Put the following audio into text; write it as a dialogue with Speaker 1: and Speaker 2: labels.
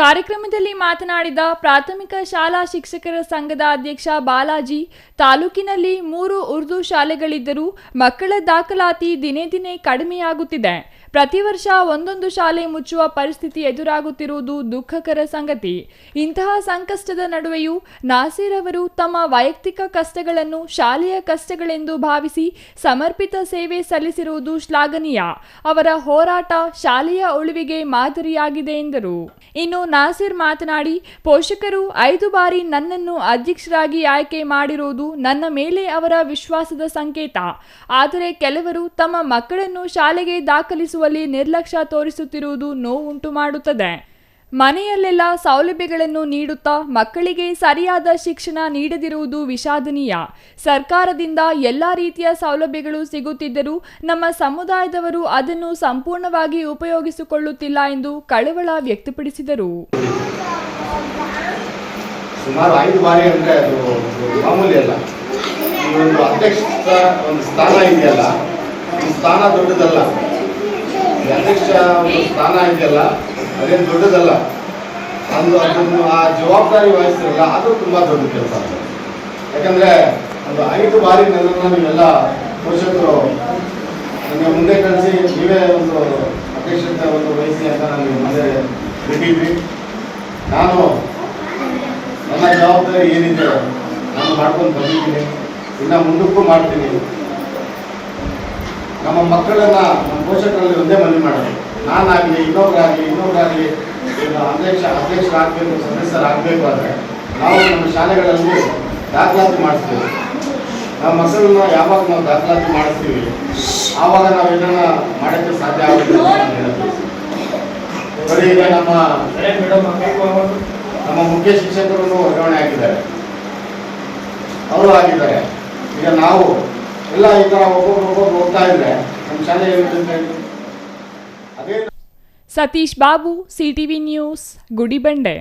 Speaker 1: ಕಾರ್ಯಕ್ರಮದಲ್ಲಿ ಮಾತನಾಡಿದ ಪ್ರಾಥಮಿಕ ಶಾಲಾ ಶಿಕ್ಷಕರ ಸಂಘದ ಅಧ್ಯಕ್ಷ ಬಾಲಾಜಿ, ತಾಲೂಕಿನಲ್ಲಿ ಮೂರು ಉರ್ದು ಶಾಲೆಗಳಿದ್ದರೂ ಮಕ್ಕಳ ದಾಖಲಾತಿ ದಿನೇ ದಿನೇ ಕಡಿಮೆಯಾಗುತ್ತಿದೆ. ಪ್ರತಿ ವರ್ಷ ಒಂದೊಂದು ಶಾಲೆ ಮುಚ್ಚುವ ಪರಿಸ್ಥಿತಿ ಎದುರಾಗುತ್ತಿರುವುದು ದುಃಖಕರ ಸಂಗತಿ. ಇಂತಹ ಸಂಕಷ್ಟದ ನಡುವೆಯೂ ನಾಸೀರ್ ಅವರು ತಮ್ಮ ವೈಯಕ್ತಿಕ ಕಷ್ಟಗಳನ್ನು ಶಾಲೆಯ ಕಷ್ಟಗಳೆಂದು ಭಾವಿಸಿ ಸಮರ್ಪಿತ ಸೇವೆ ಸಲ್ಲಿಸಿರುವುದು ಶ್ಲಾಘನೀಯ. ಅವರ ಹೋರಾಟ ಶಾಲೆಯ ಉಳಿವಿಗೆ ಮಾದರಿಯಾಗಿದೆ ಎಂದರು. ಇನ್ನು ನಾಸೀರ್ ಮಾತನಾಡಿ, ಪೋಷಕರು ಐದು ಬಾರಿ ನನ್ನನ್ನು ಅಧ್ಯಕ್ಷರಾಗಿ ಆಯ್ಕೆ ಮಾಡಿರುವುದು ನನ್ನ ಮೇಲೆ ಅವರ ವಿಶ್ವಾಸದ ಸಂಕೇತ. ಆದರೆ ಕೆಲವರು ತಮ್ಮ ಮಕ್ಕಳನ್ನು ಶಾಲೆಗೆ ದಾಖಲಿಸುವಲ್ಲಿ ನಿರ್ಲಕ್ಷ್ಯ ತೋರಿಸುತ್ತಿರುವುದು ನೋವುಂಟು ಮಾಡುತ್ತದೆ. ಮನೆಯಲ್ಲೆಲ್ಲ ಸೌಲಭ್ಯಗಳನ್ನು ನೀಡುತ್ತಾ ಮಕ್ಕಳಿಗೆ ಸರಿಯಾದ ಶಿಕ್ಷಣ ನೀಡದಿರುವುದು ವಿಷಾದನೀಯ. ಸರ್ಕಾರದಿಂದ ಎಲ್ಲ ರೀತಿಯ ಸೌಲಭ್ಯಗಳು ಸಿಗುತ್ತಿದ್ದರೂ ನಮ್ಮ ಸಮುದಾಯದವರು ಅದನ್ನು ಸಂಪೂರ್ಣವಾಗಿ ಉಪಯೋಗಿಸಿಕೊಳ್ಳುತ್ತಿಲ್ಲ ಎಂದು ಕಳವಳ ವ್ಯಕ್ತಪಡಿಸಿದರು.
Speaker 2: ಸುಮಾರು ಐದು ಬಾರಿ ಮಾಮೂಲಿ ಅಲ್ಲ. ಸ್ಥಾನ ಇದೆಯಲ್ಲ ಸ್ಥಾನ ದೊಡ್ಡದಲ್ಲ. ಅಧ್ಯಕ್ಷ ಒಂದು ಸ್ಥಾನ ಇದೆಯಲ್ಲ, ಅದೇನು ದೊಡ್ಡದಲ್ಲ. ಅಂದು ಅದನ್ನು ಆ ಜವಾಬ್ದಾರಿ ವಹಿಸ್ತಿರಲ್ಲ ಅದು ತುಂಬ ದೊಡ್ಡ ಕೆಲಸ. ಯಾಕಂದರೆ ಒಂದು ಐದು ಬಾರಿ ನನ್ನನ್ನು ನೀವೆಲ್ಲ ಪೋಷಕರು ನನಗೆ ಮುಂದೆ ಕಳಿಸಿ ನೀವೇ ಒಂದು ಅಧ್ಯಕ್ಷತೆ ಒಂದು ವಹಿಸಿ ಅಂತ ನನಗೆ ಮುಂದೆ ಬಿಟ್ಟಿದ್ವಿ ನಾನು ನನ್ನ ಜವಾಬ್ದಾರಿ ಏನಿದೆ, ನಾನು ಮಾಡ್ಕೊಂಡು ಬಂದಿದ್ದೀನಿ. ಇನ್ನು ಮುಂದಕ್ಕೂ ಮಾಡ್ತೀನಿ. ನಮ್ಮ ಮಕ್ಕಳನ್ನ, ನಮ್ಮ ಪೋಷಕರಲ್ಲಿ ನಾನಾಗಲಿ ಇನ್ನೊಬ್ಬರಾಗಲಿ ಇನ್ನೊಬ್ಬರಾಗಲಿ ಅಧ್ಯಕ್ಷ ಅಧ್ಯಕ್ಷರಾಗಬೇಕು ಸದಸ್ಯರಾಗಬೇಕು ಅಂದರೆ ನಾವು ನಮ್ಮ ಶಾಲೆಗಳಲ್ಲಿ ದಾಖಲಾತಿ ಮಾಡಿಸ್ತೀವಿ ನಮ್ಮ ಮಕ್ಕಳನ್ನ ಯಾವಾಗ ನಾವು ದಾಖಲಾತಿ ಮಾಡಿಸ್ತೀವಿ, ಆವಾಗ ನಾವು ಇದನ್ನ ಮಾಡೋಕ್ಕೆ ಸಾಧ್ಯ ಆಗುತ್ತೆ. ಬರೀ ಈಗ ನಮ್ಮ ನಮ್ಮ ಮುಖ್ಯ ಶಿಕ್ಷಕರನ್ನು ವರ್ಗಾವಣೆ ಆಗಿದ್ದಾರೆ. ಅವರು ಆಗಿದ್ದಾರೆ. ಈಗ ನಾವು ಎಲ್ಲ ಈ ಥರ ಒಬ್ಬೊಬ್ರು ಒಬ್ಬೊಬ್ರು ಹೋಗ್ತಾ ಇದ್ರೆ ನಮ್ಮ ಶಾಲೆ ಏನಿದೆ Satish Babu
Speaker 1: C TV news गुडी बंडे।